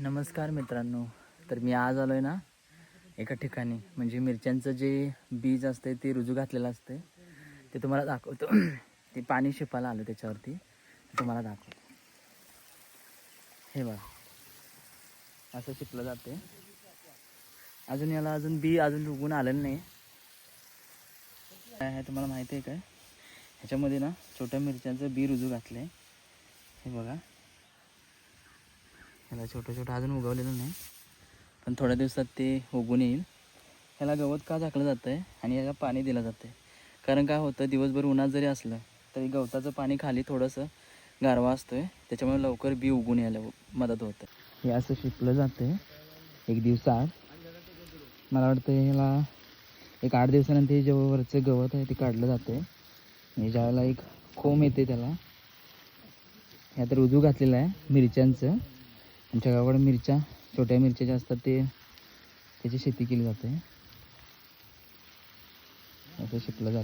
नमस्कार मित्रांनो. तर मी आज आलो आहे ना एका ठिकाणी. म्हणजे मिरच्यांचं जे बीज असते ते रुजू घातलेलं असते ते तुम्हाला दाखवतो. ते पाणी शिपायला आलं त्याच्यावरती. तुम्हाला दाखवतो. हे बघा. असं शिपलं जाते अजून याला अजून बी अजून उगून आलेलं नाही. काय आहे तुम्हाला माहिती आहे काय? ह्याच्यामध्ये ना छोट्या मिरच्यांचं बी रुजू घातलं आहे हे बघा. ह्याला छोटं छोटं अजून उगवलेलं नाही. पण थोड्या दिवसात ते उगून येईल. ह्याला गवत का झाकलं जातं आहे आणि ह्याला पाणी दिलं जातं आहे कारण काय होतं दिवसभर उन्हात जरी असलं तरी गवताचं पाणी खाली थोडंसं गारवा असतो आहे त्याच्यामुळे लवकर बी उगून यायला मदत होतं. हे असं शिकलं जातं आहे एक दिवसाआड मला वाटतं ह्याला एक आठ दिवसानंतर हे जेव्हावरचं गवत आहे ते काढलं जातं आहे आणि ज्यावेळेला एक खोम येते त्याला ह्यात रुजू घातलेलं आहे मिरच्यांचं. आमच्या गावाकडे मिरच्या छोट्या मिरच्या ज्या असतात ते त्याची शेती केली जाते. असं शिकलं जातं